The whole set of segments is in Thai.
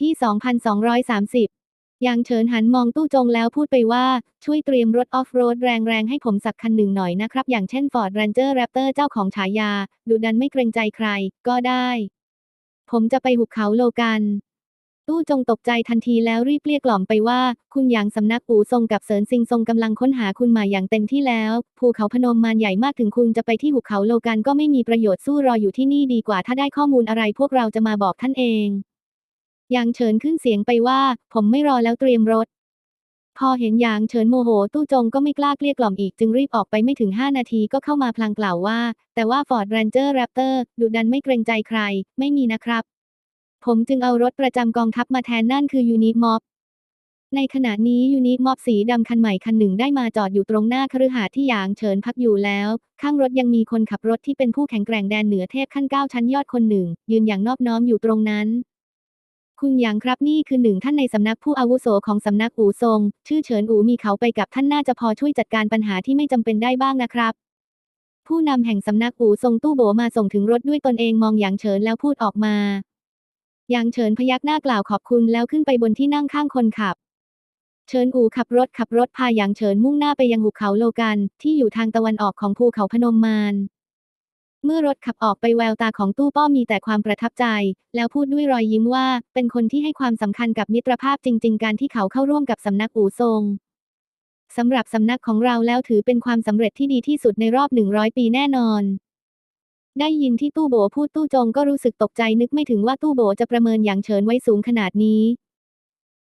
ที่ 2,230ยังเฉินหันมองตู้จงแล้วพูดไปว่า ช่วยเตรียมรถออฟโรดแรงๆ ให้ผมสักคันหนึ่งหน่อยนะครับ อย่างเช่น Ford Ranger Raptor เจ้าของฉายาดุดันไม่เกรงใจใคร ก็ได้ ผมจะไปหุบเขาโลกันตู้จงตกใจทันทีแล้วรีบเกลี้ยกล่อมไปว่า คุณหยางสำนักปู่ทรงกับเสริญซิงทรงกำลังค้นหาคุณมาอย่างเต็มที่แล้ว ภูเขาพนมมารใหญ่มากถึงคุณจะไปที่หุบเขาโลกันก็ไม่มีประโยชน์สู้รออยู่ที่นี่ดีกว่าถ้าได้ข้อมูลอะไรพวกเราจะมาบอกท่านเอง ยางเฉินขึ้นเสียงไปว่า ผมไม่รอแล้วเตรียมรถ พอเห็นยางเฉินโมโห ตู้จงก็ไม่กล้าเกลี้ยกล่อมอีกจึงรีบออกไปไม่ถึง 5 นาทีก็เข้ามาพลางกล่าวว่า แต่ว่า Ford Ranger Raptor ดุดันไม่เกรงใจใคร ไม่มีนะครับ ผมจึงเอารถประจำกองทัพมาแทนนั่นคือยูนิม็อบในขณะนี้ยูนิม็อบสีดำคันใหม่คันหนึ่งได้มาจอดอยู่ตรงหน้าคฤหาสน์ที่หยางเฉินพักอยู่แล้ว ข้างรถยังมีคนขับรถที่เป็นผู้แข็งแกร่งแดนเหนือเทพขั้นเก้าชั้นยอดคนหนึ่ง ยืนอย่างนอบน้อมอยู่ตรงนั้น คุณหยางครับนี่คือหนึ่งท่านในสำนักผู้อาวุโสของสำนักอู่ทรง ชื่อเฉินอูมีเขาไปกับท่านน่าจะพอช่วยจัดการปัญหาที่ไม่จำเป็นได้บ้างนะครับ ผู้นำแห่งสำนักอู่ทรงตู้โบมาส่งถึงรถด้วยตนเองมองหยางเฉินแล้วพูดออกมาหยางเฉินพยักหน้ากล่าวขอบคุณแล้วขึ้นไปบนที่นั่งข้างคนขับ เฉินอูขับรถขับรถพาหยางเฉินมุ่งหน้าไปยังหุบเขาโลกันที่อยู่ทางตะวันออกของภูเขาพนมมาร เมื่อรถขับออกไปแววตาของตู้ป้อมีแต่ความประทับใจ แล้วพูดด้วยรอยยิ้มว่า เป็นคนที่ให้ความสำคัญกับมิตรภาพจริง ๆ การที่เขาเข้าร่วมกับสำนักอู่ทรงสำหรับสำนักของเราแล้วถือเป็นความสำเร็จที่ดีที่สุดในรอบ 100 ปีแน่นอน ได้ยินที่ตู้โบพูดตู้จงก็รู้สึกตกใจนึกไม่ถึงว่าตู้โบจะประเมินอย่างเฉินไว้สูงขนาดนี้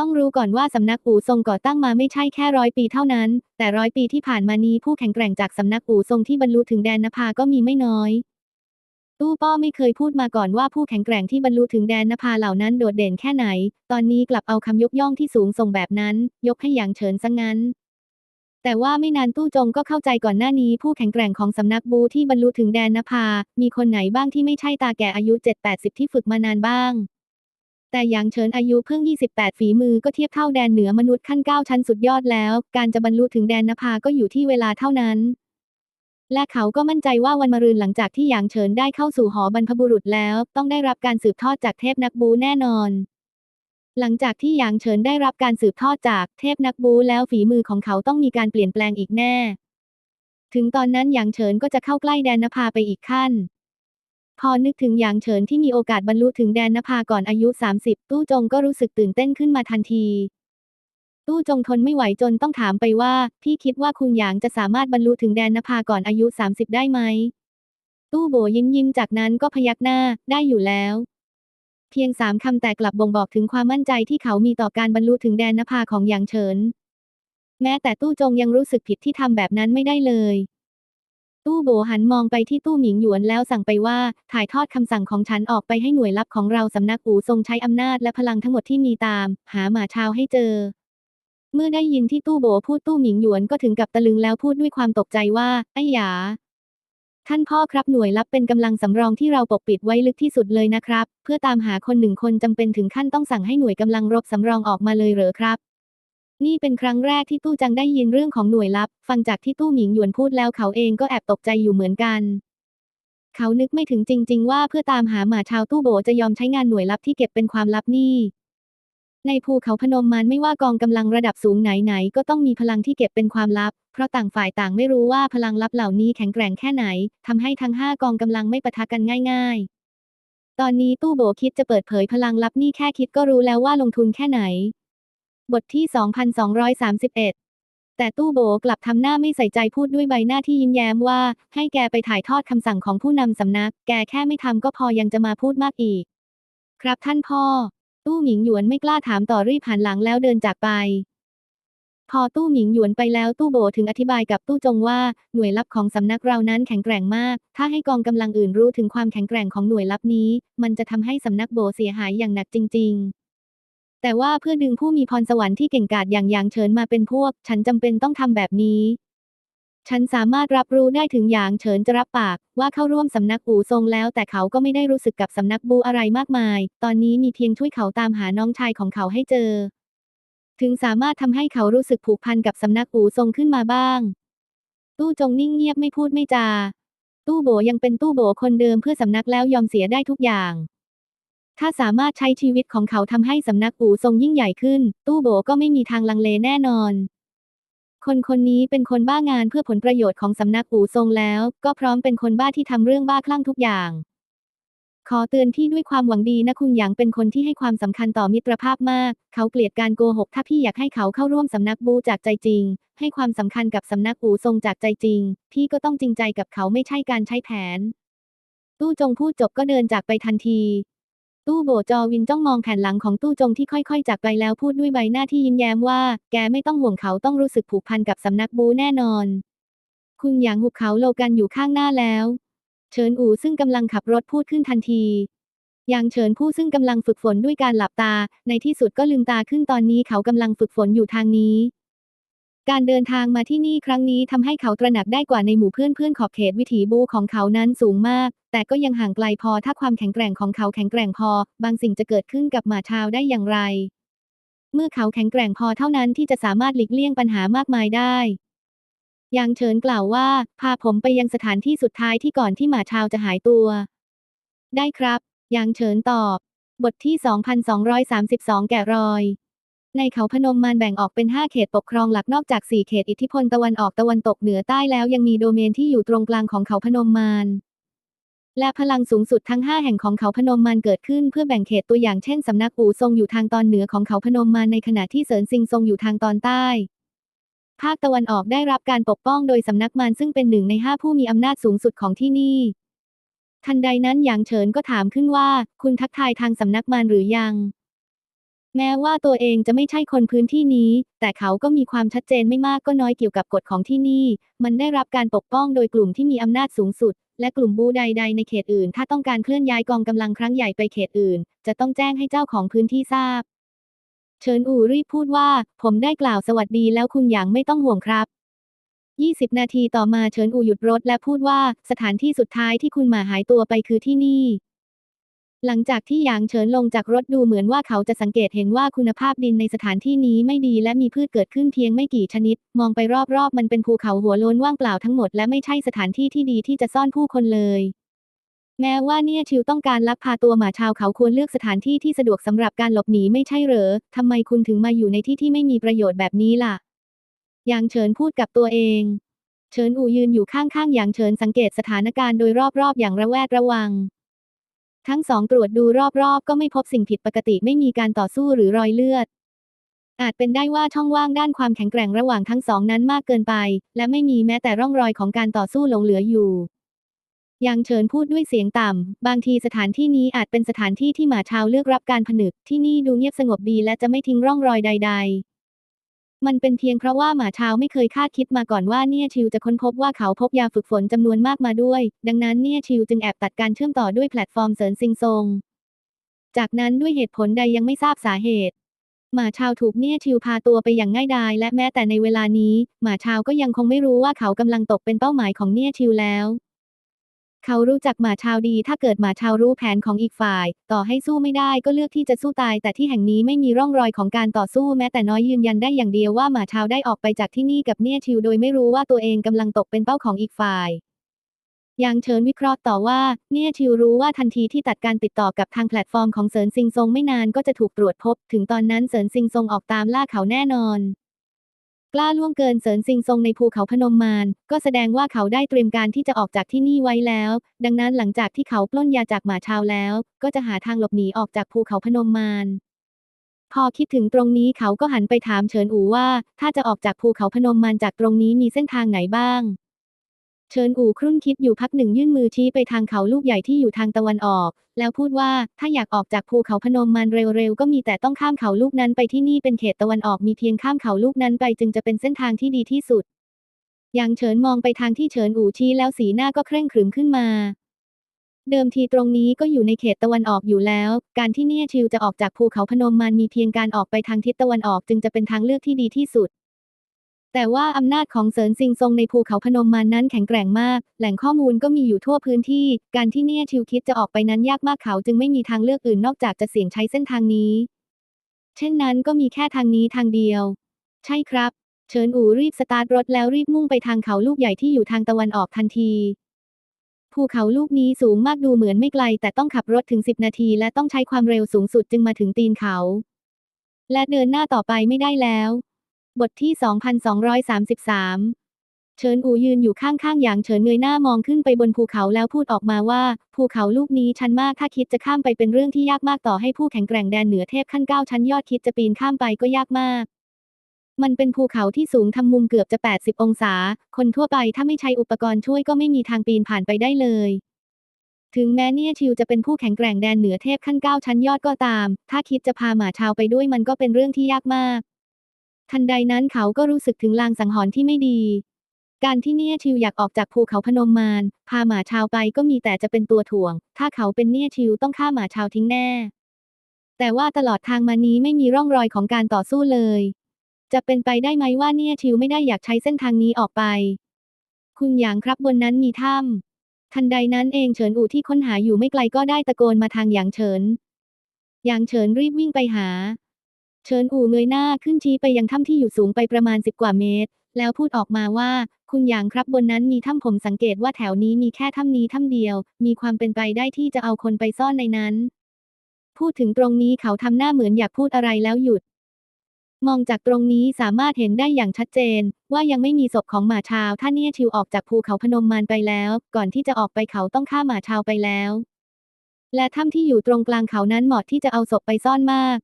ต้องรู้ก่อนว่าสำนักอู่ทรงก่อตั้งมาไม่ใช่แค่ร้อยปีเท่านั้น แต่ร้อยปีที่ผ่านมานี้ผู้แข็งแกร่งจากสำนักอู่ทรงที่บรรลุถึงแดนนภาก็มีไม่น้อย ตู้ป้อไม่เคยพูดมาก่อนว่าผู้แข็งแกร่งที่บรรลุถึงแดนนภาเหล่านั้นโดดเด่นแค่ไหน ตอนนี้กลับเอาคำยกย่องที่สูงส่งแบบนั้น ยกให้อย่างเฉินซะงั้น แต่ว่าไม่นานตู้จงก็เข้าใจก่อนหน้านี้ผู้แข็งแกร่งของสำนักบูที่บรรลุถึงแดนนภา มีคนไหนบ้างที่ไม่ใช่ตาแก่อายุ 7-80 ที่ฝึกมานานบ้าง แต่หยางเฉินอายุเพิ่ง 28 ฝีมือก็เทียบเท่าแดนเหนือมนุษย์ขั้น 9 ชั้นสุดยอดแล้ว การจะบรรลุถึงแดนนภาก็อยู่ที่เวลาเท่านั้น และเขาก็มั่นใจว่าวันมะรืนหลังจากที่หยางเฉินได้เข้าสู่หอบรรพบุรุษแล้ว ต้องได้รับการสืบทอดจากเทพนักบูแน่นอน หลังจากที่หยางเฉินได้รับการสืบทอดจากเทพนักบูแล้วฝีมือของเขาต้องมีการเปลี่ยนแปลงอีกแน่ ถึงตอนนั้นหยางเฉินก็จะเข้าใกล้แดนนภาไปอีกขั้น พอนึกถึงหยางเฉินที่มีโอกาสบรรลุถึงแดนนภาก่อนอายุ 30 ตู้จงก็รู้สึกตื่นเต้นขึ้นมาทันที ตู้จงทนไม่ไหวจนต้องถามไปว่า พี่คิดว่าคุณหยางจะสามารถบรรลุถึงแดนนภาก่อนอายุ 30 ได้ไหม ตู้โบยิ้มยิ้มจากนั้นก็พยักหน้าได้อยู่แล้ว เพียงสามคำแต่กลับบ่งบอกถึงความมั่นใจที่เขามีต่อการบรรลุถึงแดนนภาของหยางเฉิน แม้แต่ตู้จงยังรู้สึกผิดที่ทำแบบนั้นไม่ได้เลย ตู้โบหันมองไปที่ตู้หมิงหยวนแล้วสั่งไปว่า ถ่ายทอดคำสั่งของฉันออกไปให้หน่วยลับของเราสำนักอู่ทรงใช้อำนาจและพลังทั้งหมดที่มีตาม หาหมาชาวให้เจอ เมื่อได้ยินที่ตู้โบพูดตู้หมิงหยวนก็ถึงกับตะลึงแล้วพูดด้วยความตกใจว่าไอ้หยา ท่านพ่อครับหน่วยลับเป็นกำลังสำรองที่เราปกปิดไว้ลึกที่สุดเลยนะครับ เพื่อตามหาคนหนึ่งคนจำเป็นถึงขั้นต้องสั่งให้หน่วยกำลังรบสำรองออกมาเลยเหรอครับ นี่เป็นครั้งแรกที่ตู้จังได้ยินเรื่องของหน่วยลับ ฟังจากที่ตู้หมิงหยวนพูดแล้วเขาเองก็แอบตกใจอยู่เหมือนกัน เขานึกไม่ถึงจริง ๆ ว่าเพื่อตามหาหมาชาวตู้โบจะยอมใช้งานหน่วยลับที่เก็บเป็นความลับนี่ ในภูเขาพนมมารไม่ว่ากองกำลังระดับสูงไหนๆก็ต้องมีพลังที่เก็บเป็นความลับ เพราะต่างฝ่ายต่างไม่รู้ว่าพลังลับเหล่านี้แข็งแกร่งแค่ไหนทำให้ทั้งห้ากองกำลังไม่ปะทะกันง่าย ๆ ตอนนี้ตู้โบคิดจะเปิดเผยพลังลับนี่แค่คิดก็รู้แล้วว่าลงทุนแค่ไหน บทที่ 2231 แต่ตู้โบกลับทำหน้าไม่ใส่ใจพูดด้วยใบหน้าที่ยิ้มแย้มว่า ให้แกไปถ่ายทอดคำสั่งของผู้นำสำนัก แกแค่ไม่ทำก็พอยังจะมาพูดมากอีก ครับท่านพ่อ ตู้หมิงหยวนไม่กล้าถามต่อรีบหันหลังแล้วเดินจากไป พอตู้หมิงหยวนไปแล้วตู้โบถึงอธิบายกับตู้จงว่าหน่วยลับของสำนักเรานั้นแข็งแกร่งมาก ถ้าให้กองกำลังอื่นรู้ถึงความแข็งแกร่งของหน่วยลับนี้ มันจะทำให้สำนักโบเสียหายอย่างหนักจริง ๆ แต่ว่าเพื่อดึงผู้มีพรสวรรค์ที่เก่งกาจอย่างหยางเฉินมาเป็นพวก ฉันจำเป็นต้องทำแบบนี้ ฉันสามารถรับรู้ได้ถึงหยางเฉินจะรับปาก ว่าเข้าร่วมสำนักอู่ทรงแล้ว แต่เขาก็ไม่ได้รู้สึกกับสำนักบูอะไรมากมาย ตอนนี้มีเพียงช่วยเขาตามหาน้องชายของเขาให้เจอ ถึงสามารถทำให้เขารู้สึกผูกพันกับสำนักอู่ทรงขึ้นมาบ้าง ตู้จงนิ่งเงียบไม่พูดไม่จา ตู้โบยังเป็นตู้โบคนเดิมเพื่อสำนักแล้วยอมเสียได้ทุกอย่าง ถ้าสามารถใช้ชีวิตของเขาทำให้สำนักอู่ทรงยิ่งใหญ่ขึ้น ตู้โบก็ไม่มีทางลังเลแน่นอน คนคนนี้เป็นคนบ้างานเพื่อผลประโยชน์ของสำนักอู่ทรงแล้ว ก็พร้อมเป็นคนบ้าที่ทำเรื่องบ้าคลั่งทุกอย่าง ขอเตือนพี่ด้วยความหวังดีนะคุณหยางเป็นคนที่ให้ความสำคัญต่อมิตรภาพมาก เขาเกลียดการโกหก ถ้าพี่อยากให้เขาเข้าร่วมสำนักบูจากใจจริง ให้ความสำคัญกับสำนักอู่ทรงจากใจจริง พี่ก็ต้องจริงใจกับเขาไม่ใช่การใช้แผน ตู้จงพูดจบก็เดินจากไปทันที ตู้โบจอวินจ้องมองแผ่นหลังของตู้จงที่ค่อยๆจากไปแล้วพูดด้วยใบหน้าที่ยิ้มแย้มว่า แกไม่ต้องห่วงเขาต้องรู้สึกผูกพันกับสำนักบูแน่นอน คุณหยางหุบเขาโลกันอยู่ข้างหน้าแล้ว เฉินอู่ซึ่งกำลังขับรถพูดขึ้นทันทีหยางเฉินผู้ซึ่งกำลังฝึกฝนด้วยการหลับตา ในที่สุดก็ลืมตาขึ้นตอนนี้เขากำลังฝึกฝนอยู่ทางนี้ การเดินทางมาที่นี่ครั้งนี้ทำให้เขาตระหนักได้กว่าในหมู่เพื่อนๆขอบเขตวิถีบูของเขานั้นสูงมาก แต่ก็ยังห่างไกลพอถ้าความแข็งแกร่งของเขาแข็งแกร่งพอ บางสิ่งจะเกิดขึ้นกับหมาชาวได้อย่างไร เมื่อเขาแข็งแกร่งพอเท่านั้นที่จะสามารถหลีกเลี่ยงปัญหามากมายได้ยางเฉินกล่าวว่า พาผมไปยังสถานที่สุดท้ายที่ก่อนที่หมาชาวจะหายตัว ได้ครับยางเฉินตอบ บทที่ 2232 แกะรอย ในเขาพนมมานแบ่งออกเป็น 5 เขตปกครองหลักนอกจาก 4 เขตอิทธิพลตะวันออกตะวันตกเหนือใต้แล้วยังมีโดเมนที่อยู่ตรงกลางของเขาพนมมานและพลังสูงสุดทั้ง 5 แห่งของเขาพนมมานเกิดขึ้นเพื่อแบ่งเขตตัวอย่างเช่นสำนักอู่ทรงอยู่ทางตอนเหนือของเขาพนมมานในขณะที่เสริญซิงทรงอยู่ทางตอนใต้ ภาคตะวันออกได้รับการปกป้องโดยสำนักมานซึ่งเป็นหนึ่งในห้าผู้มีอำนาจสูงสุดของที่นี่ ทันใดนั้นหยางเฉินก็ถามขึ้นว่า คุณทักทายทางสำนักมารหรือยัง แม้ว่าตัวเองจะไม่ใช่คนพื้นที่นี้ แต่เขาก็มีความชัดเจนไม่มากก็น้อยเกี่ยวกับกฎของที่นี่ มันได้รับการปกป้องโดยกลุ่มที่มีอำนาจสูงสุด และกลุ่มบูใด ๆ ในเขตอื่น ถ้าต้องการเคลื่อนย้ายกองกำลังครั้งใหญ่ไปเขตอื่น จะต้องแจ้งให้เจ้าของพื้นที่ทราบเฉินอูรีบพูดว่า ผมได้กล่าวสวัสดีแล้วคุณหยางไม่ต้องห่วงครับ 20 นาทีต่อมาเฉินอูหยุดรถและพูดว่า สถานที่สุดท้ายที่คุณมาหายตัวไปคือที่นี่ หลังจากที่หยางเฉินลงจากรถดูเหมือนว่าเขาจะสังเกตเห็นว่าคุณภาพดินในสถานที่นี้ไม่ดีและมีพืชเกิดขึ้นเพียงไม่กี่ชนิด มองไปรอบๆ มันเป็นภูเขาหัวโล้นว่างเปล่าทั้งหมดและไม่ใช่สถานที่ที่ดีที่จะซ่อนผู้คนเลย แม้ว่าเนี่ยชิวต้องการลักพาตัวหมาชาวเขาควรเลือกสถานที่ที่สะดวกสำหรับการหลบหนีไม่ใช่เหรอทำไมคุณถึงมาอยู่ในที่ที่ไม่มีประโยชน์แบบนี้ล่ะหยางเฉินพูดกับตัวเอง เฉินอูยืนอยู่ข้างๆอย่างเฉินสังเกตสถานการณ์โดยรอบๆ อย่างระแวดระวัง ทั้งสองตรวจดูรอบๆ ก็ไม่พบสิ่งผิดปกติไม่มีการต่อสู้หรือรอยเลือด อาจเป็นได้ว่าช่องว่างด้านความแข็งแกร่งระหว่างทั้งสองนั้นมากเกินไป และไม่มีแม้แต่ร่องรอยของการต่อสู้หลงเหลืออยู่ยังเฉินพูดด้วยเสียงต่ำ บางทีสถานที่นี้อาจเป็นสถานที่ที่หมาชาวเลือกรับการผนึก ที่นี่ดูเงียบสงบดีและจะไม่ทิ้งร่องรอยใด ๆ มันเป็นเพียงเพราะว่าหมาชาวไม่เคยคาดคิดมาก่อนว่าเนี่ยชิวจะค้นพบว่าเขาพกยาฝึกฝนจำนวนมากมาด้วย ดังนั้นเนี่ยชิวจึงแอบตัดการเชื่อมต่อด้วยแพลตฟอร์มเสริญซิงซง จากนั้นด้วยเหตุผลใดยังไม่ทราบสาเหตุ หมาชาวถูกเนี่ยชิวพาตัวไปอย่างง่ายดายและแม้แต่ในเวลานี้ หมาชาวก็ยังคงไม่รู้ว่าเขากำลังตกเป็นเป้าหมายของเนี่ยชิวแล้ว เขารู้จักหมาชาวดี ถ้าเกิดหมาชาวรู้แผนของอีกฝ่าย ต่อให้สู้ไม่ได้ก็เลือกที่จะสู้ตาย แต่ที่แห่งนี้ไม่มีร่องรอยของการต่อสู้แม้แต่น้อยยืนยันได้อย่างเดียวว่าหมาชาวได้ออกไปจากที่นี่กับเนี่ยชิวโดยไม่รู้ว่าตัวเองกำลังตกเป็นเป้าของอีกฝ่ายยังเชิญวิเคราะห์ต่อว่า เนี่ยชิวรู้ว่าทันทีที่ตัดการติดต่อกับทางแพลตฟอร์มของเซินซิงซงไม่นานก็จะถูกตรวจพบ ถึงตอนนั้นเซินซิงซงออกตามล่าเขาแน่นอน กล้าล่วงเกินเสริญซิงทรงในภูเขาพนมมานก็แสดงว่าเขาได้เตรียมการที่จะออกจากที่นี่ไว้แล้ว ดังนั้นหลังจากที่เขาปล้นยาจากหมาชาวแล้ว ก็จะหาทางหลบหนีออกจากภูเขาพนมมานพอคิดถึงตรงนี้เขาก็หันไปถามเฉินอูว่า ถ้าจะออกจากภูเขาพนมมานจากตรงนี้มีเส้นทางไหนบ้าง เฉินอู่ครุ่นคิดอยู่พักหนึ่งยื่นมือชี้ไปทางเขาลูกใหญ่ที่อยู่ทางตะวันออก แล้วพูดว่าถ้าอยากออกจากภูเขาพนมมันเร็วๆก็มีแต่ต้องข้ามเขาลูกนั้นไปที่นี่เป็นเขตตะวันออกมีเพียงข้ามเขาลูกนั้นไปจึงจะเป็นเส้นทางที่ดีที่สุดยังเฉินมองไปทางที่เฉินอู่ชี้แล้วสีหน้าก็เคร่งขรึมขึ้นมา เดิมทีตรงนี้ก็อยู่ในเขตตะวันออกอยู่แล้ว การที่เนี่ยชิวจะออกจากภูเขาพนมมันมีเพียงการออกไปทางทิศตะวันออกจึงจะเป็นทางเลือกที่ดีที่สุด แต่ว่าอำนาจของเสริญซิงทรงในภูเขาพนมมันนั้นแข็งแกร่งมาก แหล่งข้อมูลก็มีอยู่ทั่วพื้นที่ การที่เนี่ยชิวคิดจะออกไปนั้นยากมากเขาจึงไม่มีทางเลือกอื่นนอกจากจะเสี่ยงใช้เส้นทางนี้ เช่นนั้นก็มีแค่ทางนี้ทางเดียว ใช่ครับ เฉินอู่รีบสตาร์ทรถแล้วรีบมุ่งไปทางเขาลูกใหญ่ที่อยู่ทางตะวันออกทันที ภูเขาลูกนี้สูงมากดูเหมือนไม่ไกล แต่ต้องขับรถถึง 10 นาที และต้องใช้ความเร็วสูงสุดจึงมาถึงตีนเขา และเดินหน้าต่อไปไม่ได้แล้ว บทที่ 2233 เฉินอูยืนอยู่ข้างๆ อย่างเฉินเงยหน้ามองขึ้นไปบนภูเขาแล้วพูดออกมาว่า ภูเขาลูกนี้ชันมากถ้าคิดจะข้ามไปเป็นเรื่องที่ยากมากต่อให้ผู้แข็งแกร่งแดนเหนือเทพขั้นเก้าชั้นยอดคิดจะปีนข้ามไปก็ยากมาก มันเป็นภูเขาที่สูงทำมุมเกือบจะ 80 องศา คนทั่วไปถ้าไม่ใช้อุปกรณ์ช่วยก็ไม่มีทางปีนผ่านไปได้เลยถึงแม้เนี่ยชิวจะเป็นผู้แข็งแกร่งแดนเหนือเทพขั้นเก้าชั้นยอดก็ตาม ถ้าคิดจะพาหมาชาวไปด้วยมันก็เป็นเรื่องที่ยากมาก ทันใดนั้นเขาก็รู้สึกถึงลางสังหรณ์ที่ไม่ดี การที่เนี่ยชิวอยากออกจากภูเขาพนมมารพาหมาชาวไปก็มีแต่จะเป็นตัวถ่วง ถ้าเขาเป็นเนี่ยชิวต้องฆ่าหมาชาวทิ้งแน่ แต่ว่าตลอดทางมานี้ไม่มีร่องรอยของการต่อสู้เลย จะเป็นไปได้ไหมว่าเนี่ยชิวไม่ได้อยากใช้เส้นทางนี้ออกไป คุณหยางครับบนนั้นมีถ้ำทันใดนั้นเองเฉินอู่ที่ค้นหาอยู่ไม่ไกลก็ได้ตะโกนมาทางหยางเฉินหยางเฉินรีบวิ่งไปหา เฉินอู่เงยหน้าขึ้นชี้ไปยังถ้ำที่อยู่สูงไปประมาณสิบกว่าเมตร แล้วพูดออกมาว่า คุณหยางครับบนนั้นมีถ้ำผมสังเกตว่าแถวนี้มีแค่ถ้ำนี้ถ้ำเดียว มีความเป็นไปได้ที่จะเอาคนไปซ่อนในนั้น พูดถึงตรงนี้เขาทำหน้าเหมือนอยากพูดอะไรแล้วหยุด มองจากตรงนี้สามารถเห็นได้อย่างชัดเจน ว่ายังไม่มีศพของหมาชาวถ้านเนี่ยชิวออกจากภูเขาพนมมารไปแล้ว ก่อนที่จะออกไปเขาต้องฆ่าหมาชาวไปแล้วและถ้ำที่อยู่ตรงกลางเขานั้นเหมาะที่จะเอาศพไปซ่อนมาก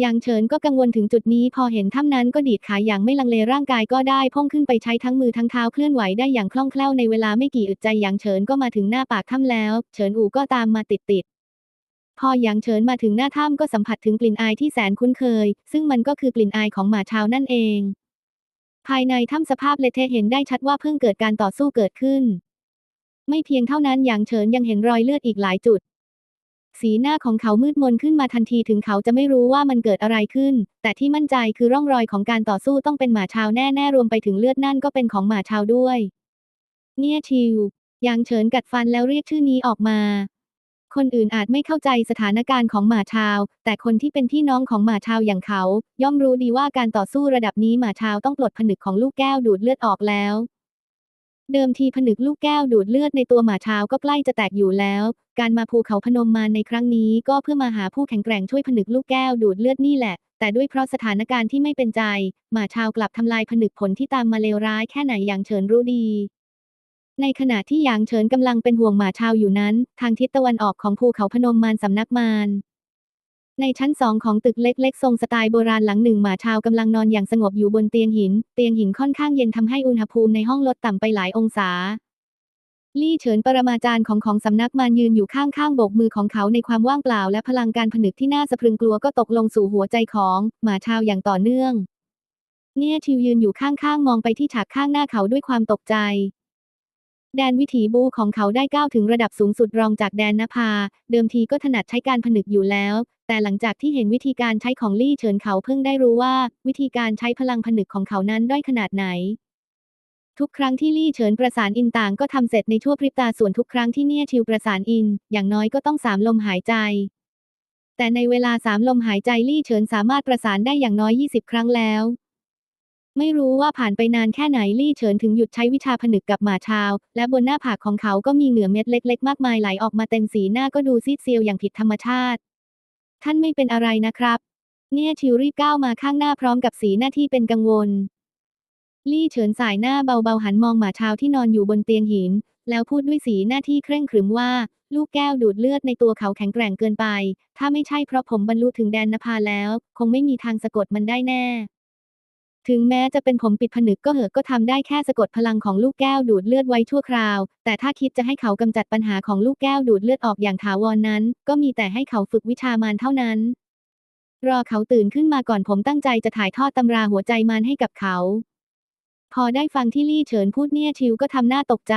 อย่างเฉินก็กังวลถึงจุดนี้พอเห็นถ้ำนั้นก็ดีดขาอย่างไม่ลังเลร่างกายก็ได้พ่งขึ้นไปใช้ทั้งมือทั้งเท้าเคลื่อนไหวได้อย่างคล่องแคล่วในเวลาไม่กี่อึดใจอย่างเฉินก็มาถึงหน้าปากถ้ำแล้ว เฉินอู่ก็ตามมาติดติดๆพออย่างเฉินมาถึงหน้าถ้ำก็สัมผัสถึงกลิ่นอายที่แสนคุ้นเคย ซึ่งมันก็คือกลิ่นอายของหมาชาวนั่นเอง ภายในถ้ำสภาพเละเทะเห็นได้ชัดว่าเพิ่งเกิดการต่อสู้เกิดขึ้น ไม่เพียงเท่านั้นอย่างเฉินยังเห็นรอยเลือดอีกหลายจุด สีหน้าของเขามืดมนขึ้นมาทันทีถึงเขาจะไม่รู้ว่ามันเกิดอะไรขึ้น แต่ที่มั่นใจคือร่องรอยของการต่อสู้ต้องเป็นหมาชาวแน่ๆรวมไปถึงเลือดนั่นก็เป็นของหมาชาวด้วย เนี่ยชิวยังเฉินกัดฟันแล้วเรียกชื่อนี้ออกมา คนอื่นอาจไม่เข้าใจสถานการณ์ของหมาชาว แต่คนที่เป็นพี่น้องของหมาชาวอย่างเขา ย่อมรู้ดีว่าการต่อสู้ระดับนี้หมาชาวต้องปลดผนึกของลูกแก้วดูดเลือดออกแล้ว เดิมทีผนึกลูกแก้วดูดเลือดในตัวหมาชาก็ใกล้จะแตกอยู่แล้ว การมาภูเขาพนมมาในครั้งนี้ก็เพื่อมาหาผู้แข็งแกร่งช่วยผนึกลูกแก้วดูดเลือดนี่แหละ แต่ด้วยเพราะสถานการณ์ที่ไม่เป็นใจ หมาชากลับทำลายผนึกผลที่ตามมาเลวร้ายแค่ไหนอย่างเฉินรู้ดี ในขณะที่หยางเฉินกำลังเป็นห่วงหมาชาวอยู่นั้น ทางทิศตะวันออกของภูเขาพนมมารสำนักมาร ในชั้นสองของตึกเล็กๆ ทรงสไตล์โบราณหลังหนึ่งหมาชาวกำลังนอนอย่างสงบอยู่บนเตียงหิน เตียงหินค่อนข้างเย็นทำให้อุณหภูมิในห้องลดต่ำไปหลายองศา ลี่เฉินปรมาจารย์ของของสำนักมารยืนอยู่ข้างๆโบกมือของเขาในความว่างเปล่าและพลังการผนึกที่น่าสะพรึงกลัวก็ตกลงสู่หัวใจของหมาชาวอย่างต่อเนื่อง เนี่ยชิวยืนอยู่ข้างๆมองไปที่ฉากข้างหน้าเขาด้วยความตกใจแดนวิถีบูของเขาได้ก้าวถึงระดับสูงสุดรองจากแดนนภา เดิมทีก็ถนัดใช้การผนึกอยู่แล้ว แต่หลังจากที่เห็นวิธีการใช้ของลี่เฉินเขาเพิ่งได้รู้ว่า วิธีการใช้พลังผนึกของเขานั้นด้อยขนาดไหน ทุกครั้งที่ลี่เฉินประสานอินต่างก็ทำเสร็จในชั่วพริบตาส่วนทุกครั้งที่เนี่ยชิวประสานอิน อย่างน้อยก็ต้องสามลมหายใจแต่ในเวลาสามลมหายใจลี่เฉินสามารถประสานได้อย่างน้อย 20 ครั้งแล้ว ไม่รู้ว่าผ่านไปนานแค่ไหนลี่เฉินถึงหยุดใช้วิชาผนึกกับหมาชาว และบนหน้าผากของเขาก็มีเหงื่อเม็ดเล็ก ๆ มากมายไหลออกมาเต็มสีหน้าก็ดูซีดเซียวอย่างผิดธรรมชาติ ท่านไม่เป็นอะไรนะครับ เนี่ยชิวรีบก้าวมาข้างหน้าพร้อมกับสีหน้าที่เป็นกังวล ลี่เฉินสายหน้าเบาๆหันมองหมาชาวที่นอนอยู่บนเตียงหิน แล้วพูดด้วยสีหน้าที่เคร่งขรึมว่า ลูกแก้วดูดเลือดในตัวเขาแข็งแกร่งเกินไป ถ้าไม่ใช่เพราะผมบรรลุถึงแดนนภาแล้ว คงไม่มีทางสะกดมันได้แน่ ถึงแม้จะเป็นผมปิดผนึกก็เหอะก็ทำได้แค่สะกดพลังของลูกแก้วดูดเลือดไว้ชั่วคราว แต่ถ้าคิดจะให้เขากำจัดปัญหาของลูกแก้วดูดเลือดออกอย่างถาวรนนั้น ก็มีแต่ให้เขาฝึกวิชามานเท่านั้น รอเขาตื่นขึ้นมาก่อนผมตั้งใจจะถ่ายทอดตำราหัวใจมานให้กับเขา พอได้ฟังที่ลี่เฉินพูดเนี่ยชิวก็ทำหน้าตกใจ